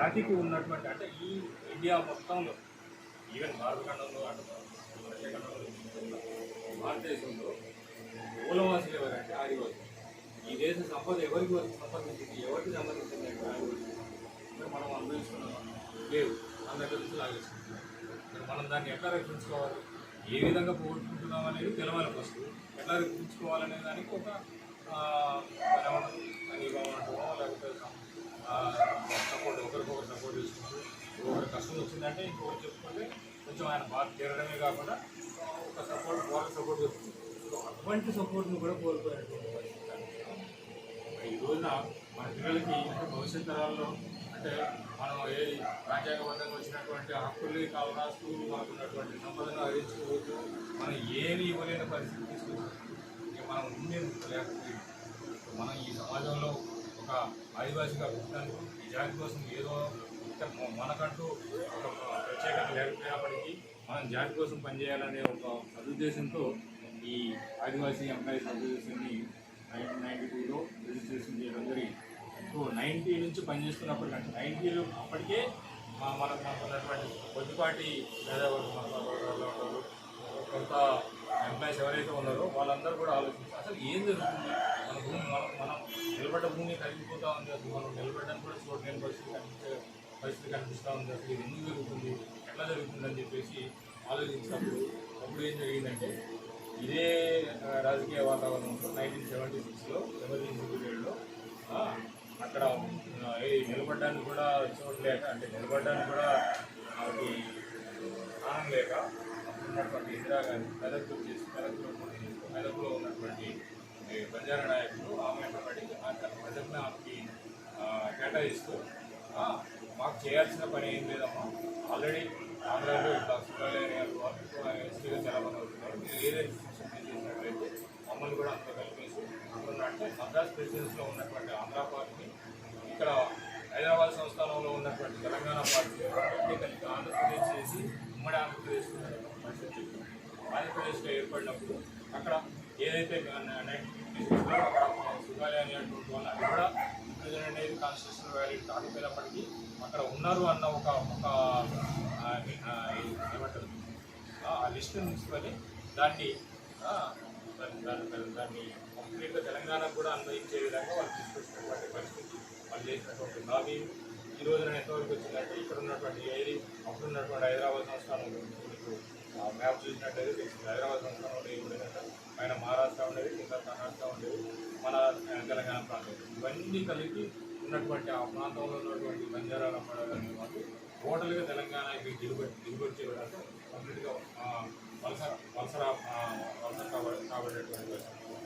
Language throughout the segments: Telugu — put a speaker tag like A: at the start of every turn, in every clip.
A: జాతికి ఉన్నటువంటి అంటే ఈ ఇండియా మొత్తంలో ఈవెన్ భారతఖండంలో అంటే భారతదేశంలో మూలవాసులు ఎవరంటే ఆదివాసులు. ఈ దేశ సంపద ఎవరికి సంబంధించింది? ఎవరికి సంబంధించింది అంటే ఆదివాసులు. మనం అనుభవిస్తున్నాం. లేదు అందరి దగ్గర నుంచి లాగేసుకుంటున్నాం. మనం దాన్ని ఎట్లా రక్షించుకోవాలి? ఏ విధంగా పోగొట్టుకుంటున్నాం అనేది తెలవాలి ఫస్ట్ ఎట్లా రక్షించుకోవాలనే దానికి ఒక ఆ, మన లేకపోతే ఎవరి కష్టం వచ్చిందంటే ఇంకొకరు చెప్పుకుంటే కొంచెం ఆయన బాధ తీరడమే కాకుండా ఒక సపోర్ట్ వాళ్ళ సపోర్ట్ చెప్తుంది. అటువంటి సపోర్ట్ను కూడా కోల్పోయినటువంటి పరిస్థితి ఈ రోజున మన పిల్లలకి భవిష్యత్ తరాల్లో అంటే మనం ఏ రాజ్యాంగబద్ధంగా వచ్చినటువంటి హక్కుల్ని కాలు మనకు ఉన్నటువంటి సంపదను అరించుకోవచ్చు మనం ఏమి ఇవ్వలేని పరిస్థితి తీసుకొచ్చాం మనం ఉండే లేకపోయింది మనం ఈ సమాజంలో ఒక ఆదివాసిగా పుట్టినందుకు ఈ జాతి కోసం ఏదో మనకంటూ ఒక ప్రత్యేకత లేకపోయినప్పటికీ మనం జాతి కోసం పనిచేయాలనే ఒక సదుద్దేశంతో ఈ ఆదివాసీ ఎంప్లాయీస్ అసోసియేషన్ని నైన్టీన్ నైన్టీ టూలో రిజిస్ట్రేషన్ చేయడం జరిగింది. సో నైన్టీ నుంచి పనిచేస్తున్నప్పటికంటే నైన్టీలో అప్పటికే మనకు మనకు ఉన్నటువంటి కొద్దిపాటి పేదవాళ్ళు కొంత ఎంప్లాయీస్ ఎవరైతే ఉన్నారో వాళ్ళందరూ కూడా ఆలోచించారు అసలు ఏం జరుగుతుంది? మన భూమి మనం మనం నిలబడ్డ భూమి కరిగిపోతా ఉంది అసలు మనం నిలబడ్డానికి కూడా చూడలేని పరిస్థితి కనిపించే పరిస్థితి కనిపిస్తూ ఉంది. అసలు ఇది ఎందుకు జరుగుతుంది? ఎట్లా జరుగుతుంది అని చెప్పేసి ఆలోచించినప్పుడు అప్పుడు ఏం జరిగిందంటే ఇదే రాజకీయ వాతావరణంలో నైన్టీన్ సెవెంటీ సిక్స్లో ఎమర్జెన్సీ పీరియడ్లో అక్కడ ఏ నిలబడడానికి కూడా చోటు లేక అంటే నిలబడడానికి కూడా ఆమెకి స్థానం లేక అప్పుడు ఉన్నటువంటి ఇందిరాగాంధీ మెదక్కు వచ్చేసి మెదక్లో మెదక్లో ఉన్నటువంటి బంజారా నాయకులు ఆమె పడి మెదక్ని ఆమెకి కేటాయిస్తూ మాకు చేయాల్సిన పని ఏం లేదమ్మా. ఆల్రెడీ ఆంధ్రాలో ఇట్లా సుబ్రహ్మణ్య గారు ఎస్టీగా చాలా మంది అవుతున్నారు మీరు ఏదైతే సూచన చేసినట్లయితే మమ్మల్ని కూడా అంత కలిపేసి అందులో అంటే మద్రాస్ ప్రెసిడెన్స్లో ఉన్నటువంటి ఆంధ్ర పార్టీని ఇక్కడ హైదరాబాద్ సంస్థానంలో ఉన్నటువంటి తెలంగాణ పార్టీ రెండింటినీ కలిపి ఆంధ్రప్రదేశ్ చేసి ఉమ్మడి ఆంధ్రప్రదేశ్ ఆంధ్రప్రదేశ్లో ఏర్పడినప్పుడు అక్కడ ఏదైతే నైన్టీన్ అక్కడ సుగాలి అనేటువంటి వాళ్ళు అది కూడా రిప్రజెంట్ అనేది కాన్స్టిట్యూషన్ వ్యాలిడ్ కాకపోయినప్పటికీ అక్కడ ఉన్నారు అన్న ఒక ఒక ఆ, ఏమంటారు? ఆ లిస్ట్ తీసుకొని దాన్ని దాన్ని దాన్ని కంప్లీట్గా తెలంగాణకు కూడా అన్వయించే విధంగా వాళ్ళు తీసుకొచ్చినటువంటి పరిస్థితి వాళ్ళు చేసినటువంటి లాబీ ఈ రోజున ఎంతవరకు వచ్చిందంటే ఇక్కడ ఉన్నటువంటి ఏది అప్పుడు ఉన్నటువంటి హైదరాబాద్ సంస్థానంలో మీకు మ్యాప్ చూసినట్టయితే తెలిసింది. హైదరాబాద్ సంస్థానంలో ఏమి ఉండేదంటే? పైన మహారాష్ట్ర ఉండేది కింద కర్ణాటక ఉండేది. మన తెలంగాణ ప్రాంతం. ఇవన్నీ కలిపి ఉన్నటువంటి ఆ ప్రాంతంలో ఉన్నటువంటి బంజారాల పడాలని వాళ్ళు టోటల్గా తెలంగాణకి దిగుబడి దిగుబడి చేయడానికి కంప్లీట్గా వలస వలస వలస కాబ- కాబడేటువంటి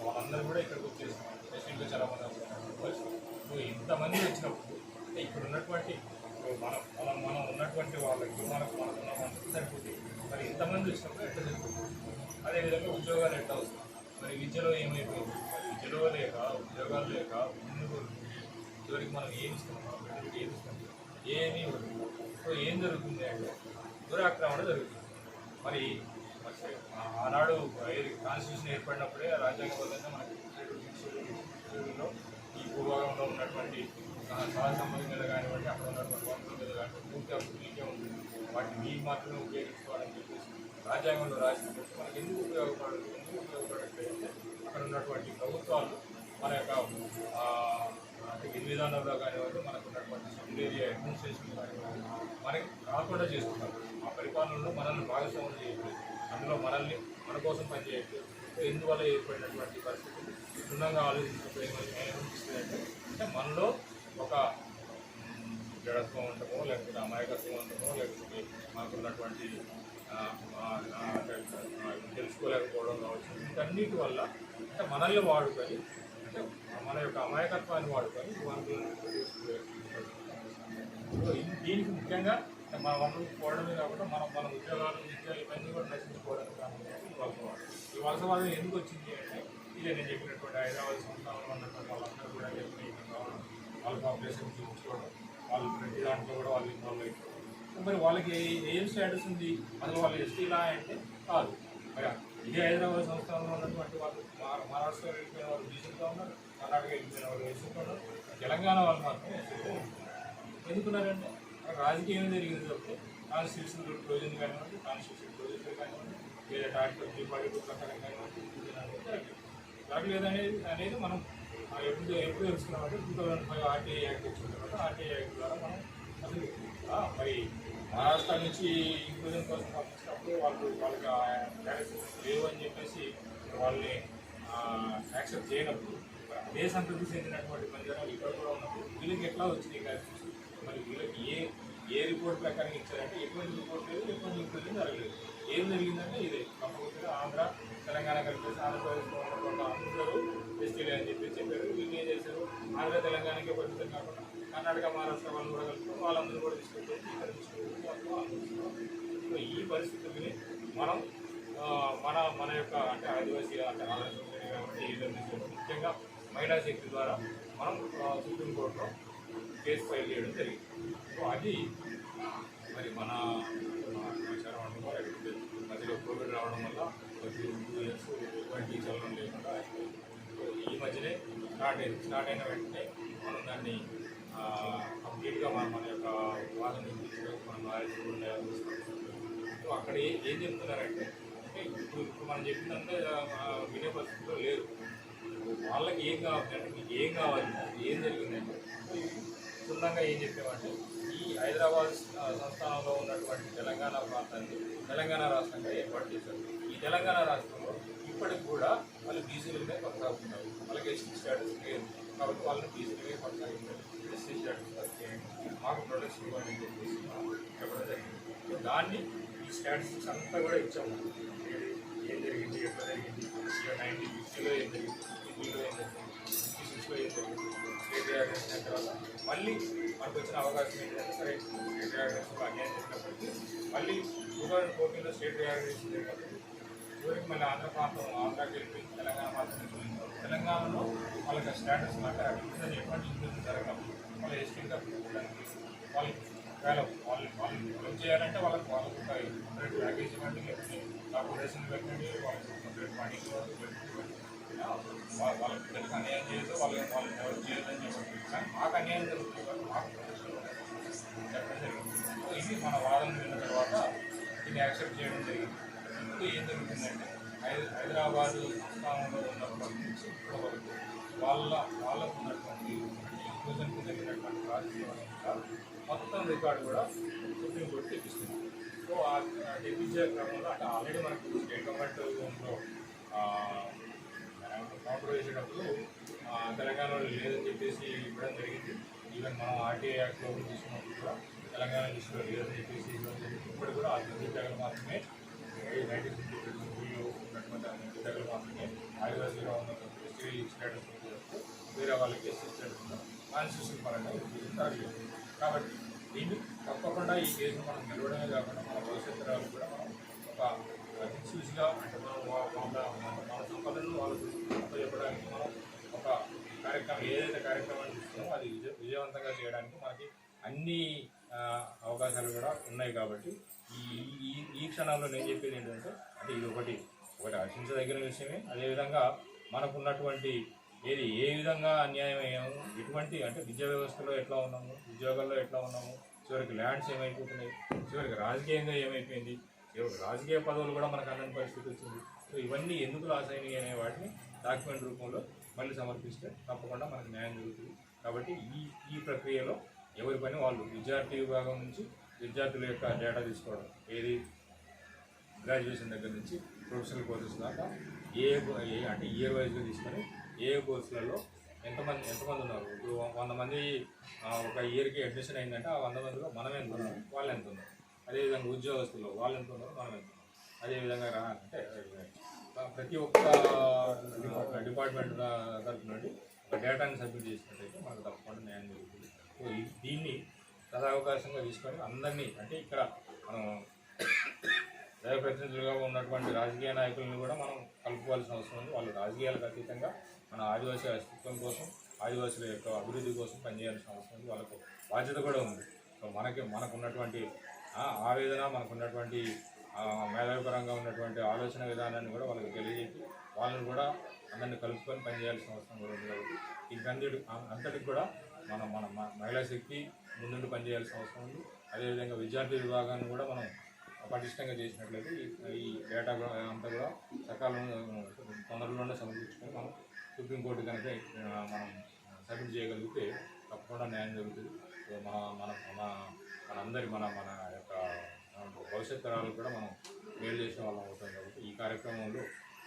A: వాళ్ళందరూ కూడా ఇక్కడికి వచ్చేసి పేషెంట్లు చాలా మంది ఇంతమంది వచ్చినప్పుడు ఇక్కడ ఉన్నటువంటి ఇప్పుడు మనం మనం మనం ఉన్నటువంటి వాళ్ళకి మనకు మనకు ఉన్న మనకి సరిపోతుంది మరి ఇంతమంది వచ్చినప్పుడు ఎట్లా సరిపోతుంది అదేవిధంగా ఉద్యోగాలు ఎట్లా వస్తాయి మరి విద్యలో ఏమైపోయింది మరి విద్యలో లేక ఉద్యోగాలు లేక ముందు చివరికి మనం ఏమి ఇస్తాం మన బిడ్డలకి ఏమి ఇస్తాం ఏమీ ఇవ్వదు సో ఏం జరుగుతుంది. అంటే దురాక్రమణ జరుగుతుంది. మరి ఆనాడు కాన్స్టిట్యూషన్ ఏర్పడినప్పుడే రాజ్యాంగబద్ధంగా మనకి ఈ భూభాగంలో ఉన్నటువంటి సహజ సంబంధం మీద కానివ్వండి అక్కడ ఉన్నటువంటి వనరుల మీద కానివ్వండి పూర్తి హక్కు ఉంటుంది వాటిని మీకు మాత్రమే ఉపయోగించుకోవాలని చెప్పేసి రాజ్యాంగంలో రాసినప్పుడు మనకి ఎందుకు ఉపయోగపడదు ఎందుకు ఉపయోగపడట్లేదు అక్కడ ఉన్నటువంటి ప్రభుత్వాలు మన యొక్క విధి విధానంలో కానివ్వండి మనకు ఉన్నటువంటి సబ్ ఏరియా అడ్మినిస్ట్రేషన్ కానివ్వండి మనకి కాకుండా చేస్తున్నారు. మా పరిపాలనలో మనల్ని భాగస్వాములు చేయట్లేదు. అందులో మనల్ని మన కోసం పనిచేయట్లేదు. ఎందువల్ల ఇందువల్ల ఏర్పడినటువంటి పరిస్థితులు? క్షుణ్ణంగా ఆలోచించినప్పుడు ఏమనిపిస్తుంది అంటే అంటే మనలో ఒక జడత్వం ఉండటమో లేకపోతే అమాయకత్వం ఉండటమో లేకపోతే మాకున్నటువంటి తెలుసుకోలేకపోవడం కావచ్చు వీటన్నిటి వల్ల అంటే మనల్ని వాడుకొని అంటే మన యొక్క అమాయకత్వాన్ని వాడుకొని వనరులను సో దీనికి ముఖ్యంగా మన వనరులు పోవడమే కాకుండా మనం మన ఉద్యోగాలు విద్య ఇవన్నీ కూడా నశించుకోవడానికి ఈ వలసవాదం ఈ వలసవాదం ఎందుకు వచ్చింది అంటే ఇదే నేను చెప్పినటువంటి హైదరాబాద్ సంస్థానంలో ఉన్నటువంటి వాళ్ళందరూ కూడా చెప్పిన కావడం వాళ్ళ పాపులేషన్ చూపించుకోవడం వాళ్ళు ప్రతి దాంట్లో కూడా వాళ్ళు ఇన్వాల్వ్ అయిపోవడం. మరి వాళ్ళకి ఏం స్టేటస్ ఉంది? అసలు వాళ్ళు ఎస్టీలా అంటే కాదు. మరి ఇదే హైదరాబాద్ సంస్థానంలో ఉన్నటువంటి వాళ్ళు మహా- మహారాష్ట్ర వెళ్ళిపోయిన వాళ్ళు బీసీగా ఉన్నారు కర్ణాటక వెళ్ళిపోయిన వాళ్ళు ఉన్నారు తెలంగాణ వాళ్ళు మాత్రం ఎందుకున్నారంటే రాజకీయం జరిగింది తప్పితే కాన్స్టిట్యూషన్ రోజులు కానివ్వండి కాన్స్టిట్యూషన్ రోజులు కానివ్వండి లేదా డాక్టర్ దీపావళి ప్రకారం కానివ్వండి జరగలేదు. అనేది అనేది మనం ఆ, ఎప్పుడు ఎప్పుడు తెలుసుకున్నామంటే two thousand five RTI act వచ్చిన తర్వాత ఆర్టీఐ యాక్ట్ ద్వారా మనం మరి మహారాష్ట్ర నుంచి ఇంక్లూజన్ కోసం పంపించినప్పుడు వాళ్ళు వాళ్ళకి క్యారెక్టర్స్ లేవు అని చెప్పేసి వాళ్ళని యాక్సెప్ట్ చేయనప్పుడు అదే సంతృప్తి చెందినటువంటి బంజారాలు ఇక్కడ కూడా ఉన్నప్పుడు వీళ్ళకి ఎట్లా వచ్చినాయి క్యారెక్టర్స్? మరి వీళ్ళకి ఏ ఏ రిపోర్ట్ ప్రకారం ఇచ్చారంటే ఎటువంటి రిపోర్ట్ లేదు ఎటువంటి ఇంక్లూజన్ జరగలేదు. ఏం జరిగిందంటే ఇదే కంపల్సరీ ఆంధ్ర తెలంగాణ కలిపేసి ఆంధ్రప్రదేశ్లో ఉన్నటువంటి అందరూ ఎస్టీలే అని చెప్పి చెప్పారు. వీళ్ళు ఏం చేశారు? ఆంధ్ర తెలంగాణకే పరిమితం కాకుండా కర్ణాటక మహారాష్ట్ర వాళ్ళు కూడా కలుపుకొని వాళ్ళందరూ కూడా తీసుకుంటే ఇక్కడ తీసుకెళ్ళి సో ఈ పరిస్థితుల్ని మనం మన మన యొక్క అంటే ఆదివాసీ అంటే ఆలోచన కాబట్టి ముఖ్యంగా మహిళా శక్తి ద్వారా మనం సుప్రీంకోర్టులో కేసు ఫైల్ చేయడం జరిగింది. సో అది మరి మన సమాచారం అనుకో మధ్యలో కోవిడ్ రావడం వల్ల టూ ఇయర్స్ ఎటువంటి చలనం లేకుండా సో ఈ మధ్యనే స్టార్ట్ అయింది. స్టార్ట్ అయిన వెంటనే మనం దాన్ని కంప్లీట్గా మన మన యొక్క వాదన తీసుకొని మనం సో అక్కడ ఏం ఏం చెప్తున్నారంటే అంటే ఇప్పుడు ఇప్పుడు మనం చెప్పిందంటే వినే పరిస్థితిలో లేరు. వాళ్ళకి ఏం కావాలి అంటే మీకు ఏం కావాలి? ఏం జరిగిందంటే క్షుణ్ణంగా ఏం చెప్పామంటే ఈ హైదరాబాద్ సంస్థానంలో ఉన్నటువంటి తెలంగాణ ప్రాంతాన్ని తెలంగాణ రాష్ట్రంగా ఏర్పాటు చేశారు. ఈ తెలంగాణ రాష్ట్రంలో ఇప్పటికి కూడా వాళ్ళు బీసీలుగానే కొనసాగుతున్నారు. వాళ్ళకి ఎస్టీ స్టేటస్ లేదు కాబట్టి వాళ్ళని బీసీలుగా కొనసాగుతున్నారు ఎస్సీ స్టేటస్ మాకు ప్రొడక్ట్స్ ఇవ్వాలని చెప్పేసి చెప్పడం జరిగింది. దాన్ని ఈ స్టాటిస్టిక్స్ అంతా కూడా ఇచ్చాము. ఏం జరిగింది? ఎట్లా జరిగింది? నైన్టీన్ ఫిఫ్టీలో ఏం జరిగింది? ఫిఫ్టీలో ఏం జరిగింది? ఫిఫ్టీ సిక్స్లో ఏం జరిగింది? స్టేట్ రియాగ్రేషన్ తర్వాత మళ్ళీ మనకు వచ్చిన అవకాశం ఏంటంటే సరే స్టేట్ రియాగ్రేషన్లో అన్యాయం జరిగినప్పటికీ మళ్ళీ టూ థౌజండ్ ఫోర్టీన్లో స్టేట్ రియాగ్రేషన్ జరిగినప్పుడు చివరికి మళ్ళీ ఆంధ్ర ప్రాంతం ఆంధ్రాకి వెళ్ళి తెలంగాణ ప్రాంతం తెలంగాణలో వాళ్ళకి స్టేటస్ లాగా అభివృద్ధి ఎప్పటి నుంచి జరగదు వాళ్ళ ఎస్టీగా వాళ్ళు ఒకవేళ వాళ్ళు వాళ్ళు డెవలప్ చేయాలంటే వాళ్ళకి వాళ్ళకు ఒక సపరేట్ ప్యాకేజ్ ఇవ్వండి. లేకపోతే కార్పొరేషన్ పెట్టండి వాళ్ళకి సపరేట్ మనీ వాళ్ళ- వాళ్ళ పిల్లలకి అన్యాయం చేయదు వాళ్ళకి వాళ్ళు డెవలప్ చేయొద్దని చెప్పండి. కానీ మాకు అన్యాయం జరుగుతుంది మాకు చెప్పడం జరిగింది సో ఇది మన వాదన విన్న తర్వాత దీన్ని యాక్సెప్ట్ చేయడం జరిగింది. ఇప్పుడు ఏం జరుగుతుందంటే హై- హైదరాబాదు సంస్థానంలో ఉన్నప్పటి నుంచి ఇప్పటి వాళ్ళ వాళ్ళకు ఉన్నటువంటి ఇంక్లూజన్కి జరిగినటువంటి ప్రాజెక్ట్ మొత్తం రికార్డు కూడా సుప్రీంకోర్టు తెప్పిస్తుంది. సో ఆ తెప్పించే క్రమంలో అంటే ఆల్రెడీ మనకు స్టేట్ గవర్నమెంట్ గవర్నమెంట్లో కౌంటర్ వేసేటప్పుడు తెలంగాణలో లేదని చెప్పేసి ఇవ్వడం జరిగింది. ఈవెన్ మనం ఆర్టీఐ యాక్ట్లో తీసుకున్నప్పుడు కూడా తెలంగాణ లిస్టులో లేదని చెప్పేసి ఇవ్వడం జరిగింది. ఇప్పుడు కూడా ఆ తొమ్మిది తెగలు మాత్రమే నైన్టీన్ ఫిఫ్టీ టూలో ఉన్నటువంటి ఆ మాత్రమే ఆదివాసీగా ఉన్నటువంటి స్త్రీ స్టేటస్ వేరే వాళ్ళకి ఎస్సీ కాన్స్టిట్యూషన్ పరంగా ఉద్యోగం కాబట్టి దీన్ని తప్పకుండా ఈ కేసును మనం నిలవడమే కాకుండా మన భవిష్యత్తు తరాలకు కూడా మనం ఒక దిక్సూచిగా అంటే మనం మన సంపదను వాళ్ళకు చెప్పడానికి మనం ఒక కార్యక్రమం ఏదైతే కార్యక్రమాన్ని ఇస్తున్నామో అది విజయవంతంగా చేయడానికి మనకి అన్ని అవకాశాలు కూడా ఉన్నాయి కాబట్టి ఈ ఈ క్షణాల్లో క్షణంలో నేను చెప్పేది ఏంటంటే అంటే ఇది ఒకటి ఒకటి హర్షించదగిన విషయమే. అదేవిధంగా మనకున్నటువంటి ఏది ఏ విధంగా అన్యాయం అయ్యాము ఎటువంటి అంటే విద్యా వ్యవస్థలో ఎట్లా ఉన్నాము ఉద్యోగాల్లో ఎట్లా ఉన్నాము చివరికి ల్యాండ్స్ ఏమైపోతున్నాయి చివరికి రాజకీయంగా ఏమైపోయింది చివరికి రాజకీయ పదవులు కూడా మనకు అన్నని పరిస్థితి వచ్చింది. సో ఇవన్నీ ఎందుకు లాస్ అయినాయి అనే వాటిని డాక్యుమెంట్ రూపంలో మళ్ళీ సమర్పిస్తే తప్పకుండా మనకు న్యాయం జరుగుతుంది. కాబట్టి ఈ ఈ ప్రక్రియలో ఎవరి పని వాళ్ళు విద్యార్థి విభాగం నుంచి విద్యార్థుల యొక్క డేటా తీసుకోవడం. ఏది? గ్రాడ్యుయేషన్ దగ్గర నుంచి ప్రొఫెషనల్ కోర్సెస్ దాకా ఏ ఏ అంటే ఇయర్ వైజ్గా తీసుకొని ఏ కోర్సులలో ఎంతమంది ఎంతమంది ఉన్నారు? ఇప్పుడు వంద మంది ఒక ఇయర్కి అడ్మిషన్ అయిందంటే ఆ వంద మందిలో మనం ఎంత ఉన్నాం? వాళ్ళు ఎంత ఉన్నారు? అదేవిధంగా ఉద్యోగస్తులు వాళ్ళు ఎంత ఉన్నారు మనం ఎంత ఉన్నాం? అదేవిధంగా రా అంటే ప్రతి ఒక్క డిపార్ట్మెంట్ తరఫు నుండి ఒక డేటాని సబ్మిట్ చేసినట్టయితే మనకు తప్పకుండా న్యాయం జరుగుతుంది. సో దీన్ని సదావకాశంగా తీసుకొని అందరినీ అంటే ఇక్కడ మనం ప్రజాప్రతినిధులుగా ఉన్నటువంటి రాజకీయ నాయకులను కూడా మనం కలుపుకోవాల్సిన అవసరం ఉంది. వాళ్ళు రాజకీయాలకు అతీతంగా మన ఆదివాసీ అస్తిత్వం కోసం ఆదివాసుల యొక్క అభివృద్ధి కోసం పనిచేయాల్సిన అవసరం ఉంది. వాళ్ళకు బాధ్యత కూడా ఉంది. సో మనకి మనకున్నటువంటి ఆవేదన మనకున్నటువంటి మేధావిపరంగా ఉన్నటువంటి ఆలోచన విధానాన్ని కూడా వాళ్ళకి తెలియజేసి వాళ్ళని కూడా అందరిని కలుపుకొని పనిచేయాల్సిన అవసరం కూడా ఉంది. కాబట్టి ఇంకంతటి అంతటికి కూడా మనం మన మహిళా శక్తి ముందుండి పనిచేయాల్సిన అవసరం ఉంది. అదేవిధంగా విద్యార్థి విభాగాన్ని కూడా మనం పటిష్టంగా చేసినట్లయితే ఈ- డేటా కూడా అంతా కూడా సకాలంలో తొందరలోనే సమర్పించుకొని మనం సుప్రీంకోర్టు కనుక మనం సబ్మిట్ చేయగలిగితే తప్పకుండా న్యాయం జరుగుతుంది. మన మన మన మనందరి మన మన యొక్క భవిష్యత్ తరాలకు కూడా మనం మేలు చేసిన వాళ్ళం అవుతాం కాబట్టి ఈ కార్యక్రమంలో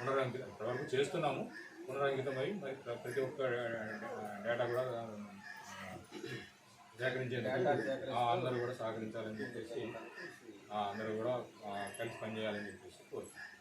A: పునరంకితం ఇప్పటివరకు చేస్తున్నాము. పునరంకితమై మరి ప్ర- ప్రతి ఒక్క డేటా కూడా సేకరించేందుకు అందరూ కూడా సహకరించాలని చెప్పేసి ఆ, అందరూ కూడా కలిసి పనిచేయాలని చెప్పేసి కోరుతున్నాను